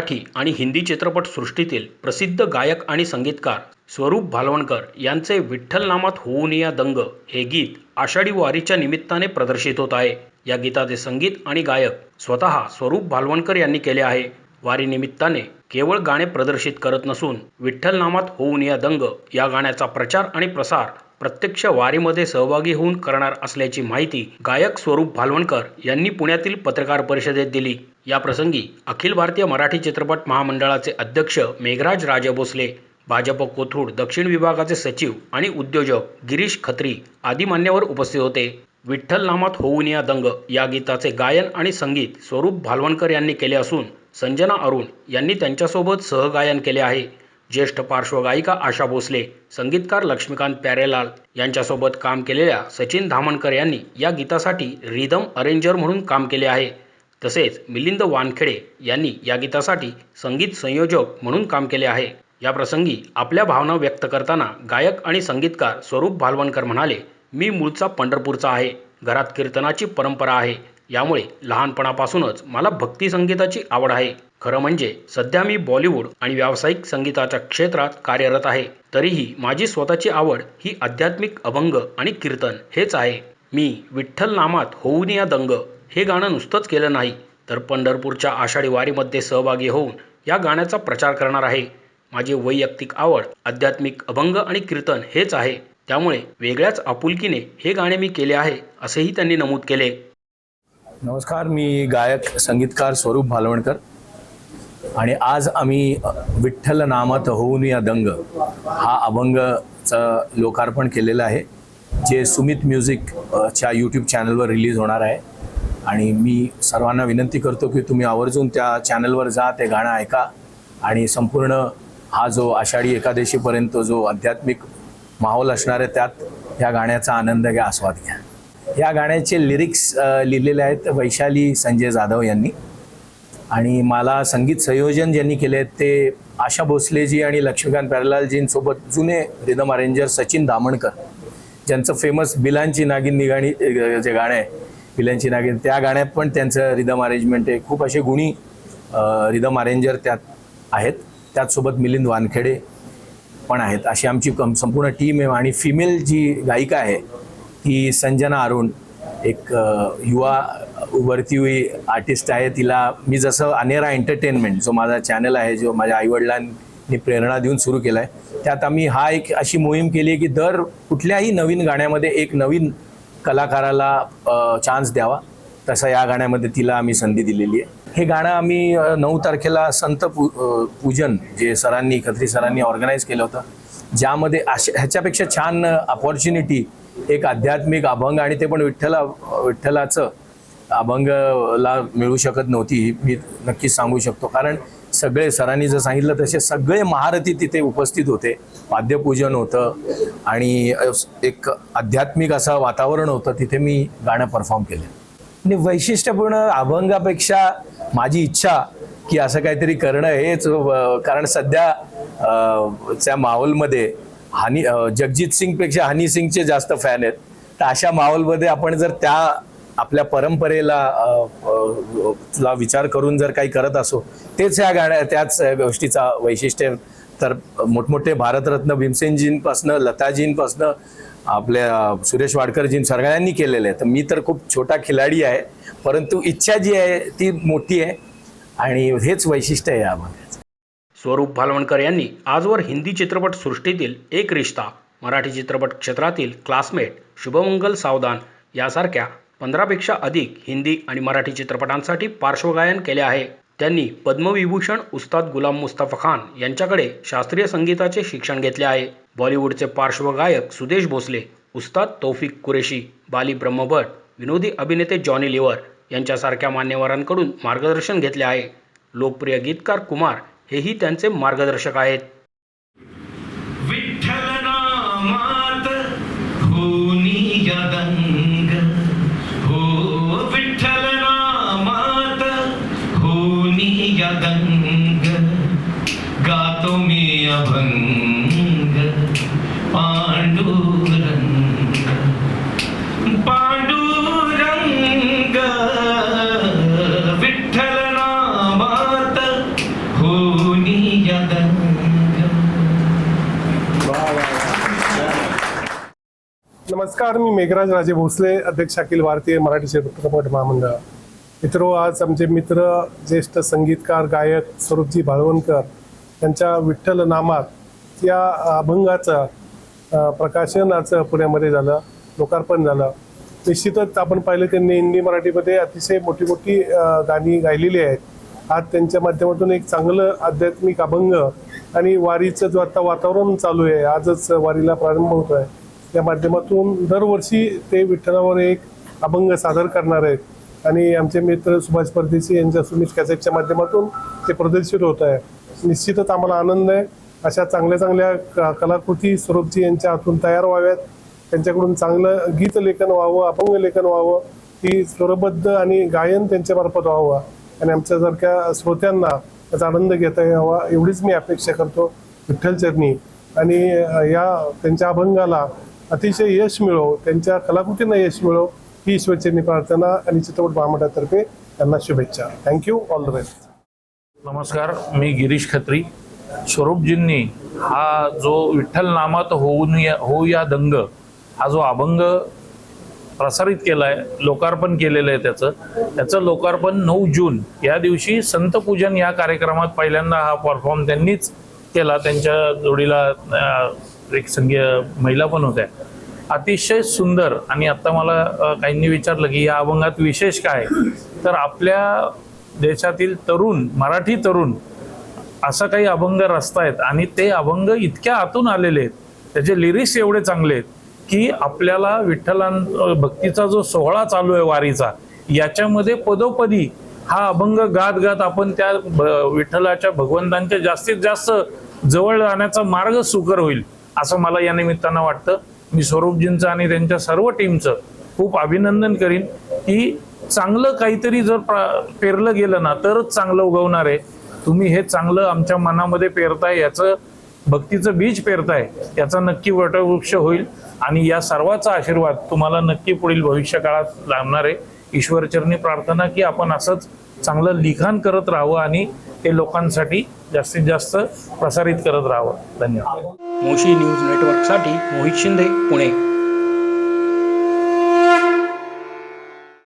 मराठी आणि हिंदी चित्रपटसृष्टीतील प्रसिद्ध गायक आणि संगीतकार स्वरूप भालवणकर यांचे विठ्ठल नामात होऊन या दंग हे गीत आषाढी वारीच्या निमित्ताने प्रदर्शित होत आहे. या गीताचे संगीत आणि गायक स्वतः स्वरूप भालवणकर यांनी केले आहे. वारीनिमित्ताने केवळ गाणे प्रदर्शित करत नसून विठ्ठल नामात होऊन या दंग या गाण्याचा प्रचार आणि प्रसार प्रत्यक्ष वारीमध्ये सहभागी होऊन करणार असल्याची माहिती गायक स्वरूप भालवणकर यांनी पुण्यातील पत्रकार परिषदेत दिली. या प्रसंगी अखिल भारतीय मराठी चित्रपट महामंडळाचे अध्यक्ष मेघराज राजे भोसले भाजप कोथरूड दक्षिण विभागाचे सचिव आणि उद्योजक गिरीश खत्री आदी मान्यवर उपस्थित होते. विठ्ठल नामात होऊन या दंग या गीताचे गायन आणि संगीत स्वरूप भालवणकर यांनी केले असून संजना अरुण यांनी त्यांच्यासोबत सहगायन केले आहे. ज्येष्ठ पार्श्वगायिका आशा भोसले संगीतकार लक्ष्मीकांत प्यारेलाल यांच्यासोबत काम केलेल्या सचिन धामणकर यांनी या गीतासाठी रिदम अरेंजर म्हणून काम केले आहे. तसेच मिलिंद वानखेडे यांनी या गीतासाठी संगीत संयोजक म्हणून काम केले आहे. या प्रसंगी आपल्या भावना व्यक्त करताना गायक आणि संगीतकार स्वरूप भालवणकर म्हणाले मी मूळचा पंढरपूरचा आहे. घरात कीर्तनाची परंपरा आहे. यामुळे लहानपणापासूनच मला भक्ती संगीताची आवड आहे. खरं म्हणजे सध्या मी बॉलिवूड आणि व्यावसायिक संगीताच्या क्षेत्रात कार्यरत आहे. तरीही माझी स्वतःची आवड ही आध्यात्मिक अभंग आणि कीर्तन हेच आहे. मी विठ्ठल नामात होऊन या दंग हे गाणं नुसतंच केलं नाही तर पंढरपूरच्या आषाढी वारीमध्ये सहभागी होऊन या गाण्याचा प्रचार करणार आहे. माझी वैयक्तिक आवड आध्यात्मिक अभंग आणि कीर्तन हेच आहे. त्यामुळे वेगळ्याच आपुलकीने हे गाणे मी केले आहे असेही त्यांनी नमूद केले. नमस्कार मी गायक संगीतकार स्वरूप भालवणकर. आणि आज आम्ही विठ्ठल नामात होऊन या दंग हा अभंगचं लोकार्पण केलेलं आहे जे सुमित म्युझिकच्या यूट्यूब चॅनलवर रिलीज होणार आहे. आणि मी सर्वांना विनंती करतो की तुम्ही आवर्जून त्या चॅनलवर जा ते गाणं ऐका. आणि संपूर्ण हा जो आषाढी एकादशीपर्यंत जो आध्यात्मिक माहोल असणार आहे त्यात या गाण्याचा आनंद घ्या आस्वाद घ्या. या गाण्याचे लिरिक्स लिहिलेले आहेत वैशाली संजय जाधव यांनी. आणि मला संगीत संयोजन ज्यांनी केले आहेत ते आशा भोसलेजी आणि लक्ष्मीकांत प्यारलालजींसोबत जुने रिदम अरेंजर सचिन दामणकर. ज्यांचं फेमस बिलांची नागिन निगाणी जे गाणं आहे बिलांची नागिन त्या गाण्यात पण त्यांचं रिदम अरेंजमेंट आहे. खूप असे गुणी रिदम अरेंजर त्यात आहेत. त्याचसोबत मिलिंद वानखेडे पण आहेत. अशी आमची कम संपूर्ण टीम आहे. आणि फिमेल जी गायिका आहे ही संजना अरुण एक युवा उभरती हुई आर्टिस्ट आहे. तिला मी जसं अनेरा एंटरटेनमेंट जो माझा चॅनल आहे जो माझ्या आईवडिलांनी प्रेरणा देऊन सुरू केला आहे त्यात आम्ही हा एक अशी मोहीम केली आहे की दर कुठल्याही नवीन गाण्यामध्ये एक नवीन कलाकाराला चान्स द्यावा. तसं या गाण्यामध्ये तिला आम्ही संधी दिलेली आहे. हे गाणं आम्ही नऊ तारखेला संत पू पूजन जे सरांनी खत्री सरांनी ऑर्गनाईज केलं होतं ज्यामध्ये अशा ह्याच्यापेक्षा छान अपॉर्च्युनिटी एक आध्यात्मिक अभंग आणि ते पण विठ्ठला विठ्ठलाचं अभंगला मिळू शकत नव्हती ही मी नक्कीच सांगू शकतो. कारण सगळे सरांनी जर सांगितलं तसे सगळे महारथी तिथे उपस्थित होते. वाद्यपूजन होतं आणि एक आध्यात्मिक असं वातावरण होतं तिथे मी गाणं परफॉर्म केलं. आणि वैशिष्ट्यपूर्ण अभंगापेक्षा माझी इच्छा की असं काहीतरी करणं हेच कारण सध्या त्या माहोलमध्ये हनी जगजित सिंगपेक्षा हनी सिंगचे जास्त फॅन आहेत. तर अशा माहोलमध्ये आपण जर त्या आपल्या परंपरेला ला विचार करून जर काही करत असो तेच ह्या गाण्या त्याच गोष्टीचा वैशिष्ट्य तर मोठमोठे भारतरत्न भीमसेनजींपासनं लताजींपासनं आपल्या सुरेश वाडकरजीं सगळ्यांनी केलेलं आहे तर मी तर खूप छोटा खिलाडी आहे परंतु इच्छा जी आहे ती मोठी आहे आणि हेच वैशिष्ट्य आहे यामध्ये. स्वरूप भालवणकर यांनी आजवर हिंदी चित्रपटसृष्टीतील एक रिश्ता मराठी चित्रपट क्षेत्रातील क्लासमेट शुभमंगल सावधान यासारख्या पंधरापेक्षा अधिक हिंदी आणि मराठी चित्रपटांसाठी पार्श्वगायन केले आहे. त्यांनी पद्मविभूषण उस्ताद गुलाम मुस्ताफा खान यांच्याकडे शास्त्रीय संगीताचे शिक्षण घेतले आहे. बॉलिवूडचे पार्श्वगायक सुदेश भोसले उस्ताद तौफिक कुरेशी बाली ब्रह्मभट विनोदी अभिनेते जॉनी लिव्हर यांच्यासारख्या मान्यवरांकडून मार्गदर्शन घेतले आहे. लोकप्रिय गीतकार कुमार हेही त्यांचे मार्गदर्शक आहेत. विठ्ठल नामात होनी यदंग हो विठ्ठल नामात होनी यदंग गातो मी अभंग. नमस्कार मी मेघराज राजे भोसले अध्यक्ष अखिल भारतीय मराठी चित्रपट महामंडळ. मित्र आज आमचे मित्र ज्येष्ठ संगीतकार गायक स्वरूपजी भाळवणकर यांच्या विठ्ठल नामात या अभंगाचं प्रकाशनाचं प्रकाशन आज पुण्यामध्ये झालं लोकार्पण झालं. निश्चितच आपण पाहिलं त्यांनी हिंदी मराठीमध्ये अतिशय मोठी मोठी गाणी गायलेली आहेत. आज त्यांच्या माध्यमातून एक चांगलं आध्यात्मिक अभंग आणि वारीचं जो आता वातावरण चालू आहे आजच वारीला प्रारंभ होतो आहे या माध्यमातून दरवर्षी ते विठ्ठलावर एक अभंग सादर करणार आहेत. आणि आमचे मित्र सुभाष परदेशी यांच्या सुमित कॅसेटच्या माध्यमातून ते प्रदर्शित होत आहे. निश्चितच आम्हाला आनंद आहे. अशा चांगल्या चांगल्या क- कलाकृती स्वरूपजी यांच्या हातून तयार व्हाव्यात. त्यांच्याकडून चांगलं गीत लेखन व्हावं अभंग लेखन व्हावं ही स्वरबद्ध आणि गायन त्यांच्यामार्फत व्हावं. आणि आमच्यासारख्या श्रोत्यांना त्याचा आनंद घेता यावा एवढीच मी अपेक्षा करतो. विठ्ठल चरणी. आणि या त्यांच्या अभंगाला अतिशय यश मिळो त्यांच्या कलाकृतींना यश मिळो ही ईश्वरचरणी प्रार्थना आणि चित्रपट महामंडळातर्फे त्यांना शुभेच्छा. थँक्यू ऑल द बेस्ट नमस्कार मी गिरीश खत्री. स्वरूपजींनी हा जो विठ्ठल नामात होऊन या होऊ या दंग हा जो अभंग प्रसारित केला आहे लोकार्पण केलेलं आहे त्याचं त्याचं लोकार्पण नऊ जून या दिवशी संतपूजन या कार्यक्रमात पहिल्यांदा हा परफॉर्म त्यांनीच केला त्यांच्या जोडीला एक संघीय महिला पण होत्या. अतिशय सुंदर आणि आता मला काहींनी विचारलं की या अभंगात विशेष काय? तर आपल्या देशातील तरुण मराठी तरुण असं काही अभंग रचतायत आणि ते अभंग इतक्या आतून आलेले आहेत त्याचे लिरिक्स एवढे चांगले आहेत की आपल्याला विठ्ठलां भक्तीचा जो सोहळा चालू आहे वारीचा याच्यामध्ये पदोपदी हा अभंग गात गात आपण त्या विठ्ठलाच्या भगवंतांच्या जास्तीत जास्त जवळ जाण्याचा मार्ग सुकर होईल. असं मला या निमित्तानं वाटतं. मी स्वरूपजींचं आणि त्यांच्या सर्व टीमचं खूप अभिनंदन करीन की चांगलं काहीतरी जर पेरलं गेलं ना तरच चांगलं उगवणार आहे. तुम्ही हे चांगलं आमच्या मनामध्ये पेरताय याचं भक्तीचं बीज पेरताय याचा नक्की वटवृक्ष होईल आणि या सर्वाचा आशीर्वाद तुम्हाला नक्की पुढील भविष्य काळात लाभणार आहे. ईश्वरचरणी प्रार्थना की आपण असंच चांगलं लिखाण करत राहावं आणि ते लोकांसाठी जास्तीत जास्त प्रसारित करत राहावं. धन्यवाद. मोशी न्यूज नेटवर्कसाठी मोहित शिंदे पुणे.